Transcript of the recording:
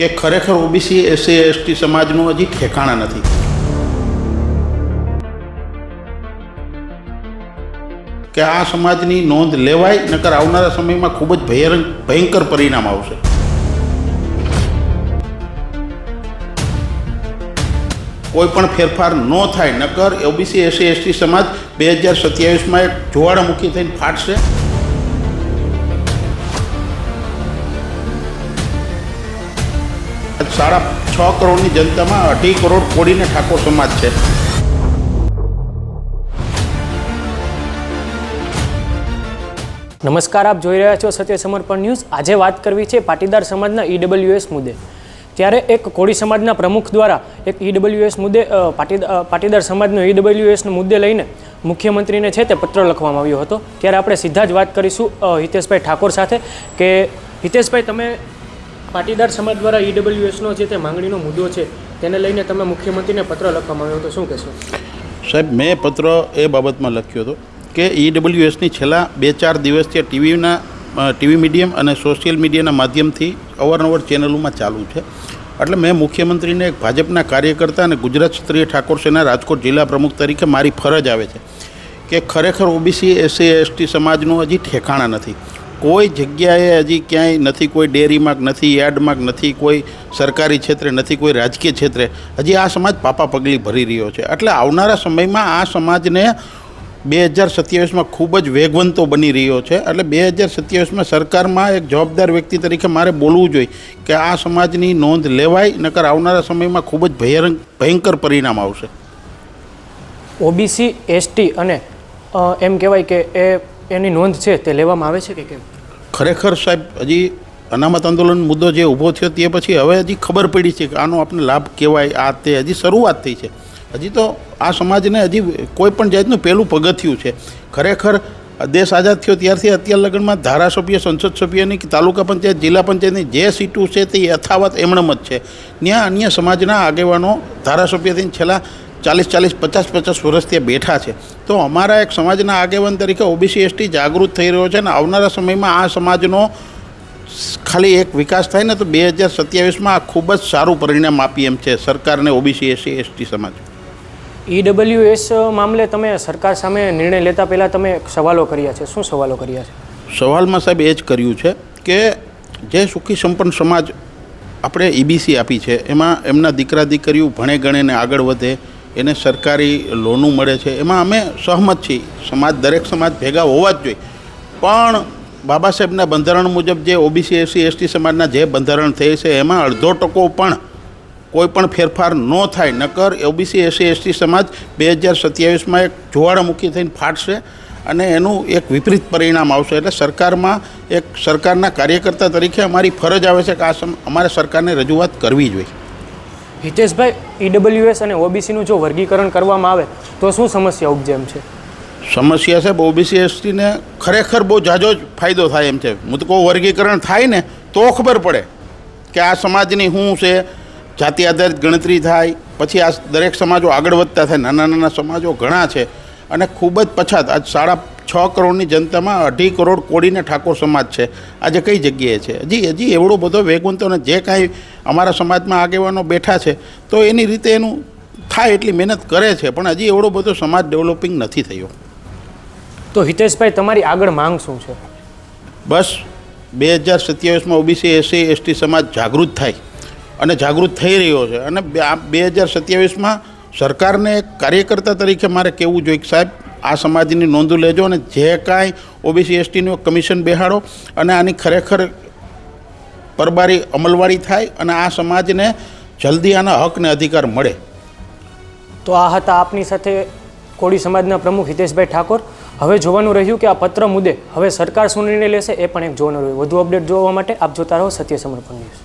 કે ખરેખર OBC SC ST સમાજનું હજી ઠેકાણા નથી. કે આ સમાજની નોંધ લેવાય, નકર આવનારા સમયમાં ખૂબ જ ભયંકર ભયંકર પરિણામ આવશે. કોઈ પણ ફેરફાર ન થાય, નકર ઓબીસી એસસી એસટી સમાજ બે હજાર સત્યાવીસમાં એક જોવાળામુખી થઈને ફાટશે. સાડા છ કરોડની જનતામાં અઢી કરોડ કોડીને ઠાકોર સમાજ છે. નમસ્કાર, આપ જોઈ રહ્યા છો સત્ય સમર્પણ ન્યૂઝ. આજે વાત કરવી છે પાટીદાર સમાજના ઈડબ્લ્યુએસ મુદ્દે. ત્યારે એક કોળી સમાજના પ્રમુખ દ્વારા એક ઈડબ્લ્યુએસ મુદ્દે પાટીદાર પાટીદાર સમાજનો ઈડબ્લ્યુએસનો મુદ્દે લઈને મુખ્યમંત્રીને છે તે પત્ર લખવામાં આવ્યો હતો. ત્યારે આપણે સીધા જ વાત કરીશું હિતેશભાઈ ઠાકોર સાથે કે, હિતેશભાઈ, તમે પાટીદાર સમાજ દ્વારા ઈડબ્લ્યુએસનો જે તે માંગણીનો મુદ્દો છે, તેને લઈને તમે મુખ્યમંત્રીને પત્ર લખવામાં આવ્યો હતો શું કહેશો? સાહેબ, મેં પત્ર એ બાબતમાં લખ્યો હતો કે ઈડબ્લ્યુએસની છેલ્લા બે ચાર દિવસથી ટીવીના ટીવી મીડિયમ અને સોશિયલ મીડિયાના માધ્યમથી અવારનવાર ચેનલોમાં ચાલુ છે. એટલે મેં મુખ્યમંત્રીને એક ભાજપના કાર્યકર્તા અને ગુજરાત ક્ષત્રિય ઠાકોર સેના રાજકોટ જિલ્લા પ્રમુખ તરીકે મારી ફરજ આવે છે કે ખરેખર ઓબીસી, એસસી, એસટી સમાજનું હજી ઠેકાણા નથી. કોઈ જગ્યાએ હજી ક્યાંય નથી, કોઈ ડેરીમાં નથી, યાર્ડમાં નથી, કોઈ સરકારી ક્ષેત્રે નથી, કોઈ રાજકીય ક્ષેત્રે, હજી આ સમાજ પાપા પગલી ભરી રહ્યો છે. એટલે આવનારા સમયમાં આ સમાજને બે હજાર સત્યાવીસમાં ખૂબ જ વેગવંતો બની રહ્યો છે. એટલે બે હજાર સત્યાવીસમાં સરકારમાં એક જવાબદાર વ્યક્તિ તરીકે મારે બોલવું જોઈએ કે આ સમાજની નોંધ લેવાય, નકર આવનારા સમયમાં ખૂબ જ ભયંકર ભયંકર પરિણામ આવશે. ઓબીસી, એસટી અને એમ કહેવાય કે એ એની નોંધ છે તે લેવામાં આવે છે કે કેમ? ખરેખર સાહેબ, હજી અનામત આંદોલન મુદ્દો જે ઊભો થયો તે પછી હવે હજી ખબર પડી છે કે આનો આપણે લાભ કહેવાય, આ તે હજી શરૂઆત થઈ છે. હજી તો આ સમાજને હજી કોઈ પણ જાતનું પહેલું પગથિયું છે. ખરેખર દેશ આઝાદ થયો ત્યારથી અત્યાર લગ્નમાં ધારાસભ્ય, સંસદ સભ્યની કે તાલુકા પંચાયત, જિલ્લા પંચાયતની જે સીટો છે તે યથાવત એમણમ જ છે. ત્યાં અન્ય સમાજના આગેવાનો ધારાસભ્યથી છેલ્લા ચાલીસ ચાલીસ પચાસ પચાસ વર્ષ ત્યાં બેઠા છે. તો અમારા એક સમાજના આગેવાન તરીકે ઓબીસી એસટી જાગૃત થઈ રહ્યો છે અને આવનારા સમયમાં આ સમાજનો ખાલી એક વિકાસ થાય ને તો બે હજાર સત્યાવીસમાં આ ખૂબ જ સારું પરિણામ આપી એમ છે સરકારને ઓબીસી એસી એસટી સમાજ. ઈડબ્લ્યુએસ મામલે તમે સરકાર સામે નિર્ણય લેતા પહેલાં તમે સવાલો કર્યા છે. શું સવાલો કર્યા છે? સવાલમાં સાહેબ એ જ કર્યું છે કે જે સુખી સંપન્ન સમાજ આપણે ઈબીસી આપી છે એમાં એમના દીકરા દીકરીઓ ભણે ગણે ને આગળ વધે એને સરકારી લોનું મળે છે. એમાં અમે સહમત છીએ. સમાજ, દરેક સમાજ ભેગા હોવા જ જોઈએ. પણ બાબા સાહેબના બંધારણ મુજબ જે ઓબીસી, એસસી, એસટી સમાજના જે બંધારણ થયે છે, એમાં અડધો ટકો પણ કોઈ પણ ફેરફાર ન થાય. નકર ઓબીસી, એસસી, એસટી સમાજ બે હજાર સત્યાવીસમાં એક જ્વાળામુખી થઈને ફાટશે અને એનું એક વિપરીત પરિણામ આવશે. એટલે સરકારમાં એક સરકારના કાર્યકર્તા તરીકે અમારી ફરજ આવે છે કે આ અમારે સરકારને રજૂઆત કરવી જોઈએ. હિતેશભાઈ ઈડબ્લ્યુએસ અને ઓબીસીનું જો વર્ગીકરણ કરવામાં આવે, તો શું સમસ્યા ઉપજે એમ છે? સમસ્યા છે ઓબીસી એસટીને ખરેખર બહુ જાજો જ ફાયદો થાય એમ છે. હું તો વર્ગીકરણ થાય ને, તો ખબર પડે કે આ સમાજની શું છે, જાતિ આધારિત ગણતરી થાય, પછી આ દરેક સમાજો આગળ વધતા થાય નાના નાના સમાજો ઘણા છે, અને ખૂબ જ પછાત, આજ સાડા છ કરોડની જનતામાં અઢી કરોડ કોડીને ઠાકોર સમાજ છે. આજે કઈ જગ્યાએ છે? હજી હજી એવડો બધો વેગવંતો અને જે કાંઈ અમારા સમાજમાં આગેવાનો બેઠા છે તો એની રીતે એનું થાય એટલી મહેનત કરે છે પણ હજી એવડો બધો સમાજ ડેવલપિંગ નથી થયો. તો હિતેશભાઈ તમારી આગળ માંગ શું છે? બસ બે હજાર સત્યાવીસમાં ઓબીસી એસસી એસટી સમાજ જાગૃત થાય અને જાગૃત થઈ રહ્યો છે. અને બે- આ બે હજાર સત્યાવીસમાં સરકારને કાર્યકર્તા તરીકે મારે કહેવું જોઈએ કે સાહેબ આ સમાજની નોંધ લેજો અને જે કાંઈ ઓબીસી એસટીનું કમિશન બેહાડો અને આની ખરેખર પરબારી અમલવારી થાય અને આ સમાજને જલ્દી આના હકને અધિકાર મળે. તો આ હતા આપની સાથે કોળી સમાજના પ્રમુખ હિતેશભાઈ ઠાકોર. હવે જોવાનું રહ્યું કે આ પત્ર મુદ્દે હવે સરકાર શું નિર્ણય લેશે એ પણ એક જોવાનું રહ્યું. વધુ અપડેટ જોવા માટે આપ જોતા રહો સત્ય સમર્પણ ન્યૂઝ.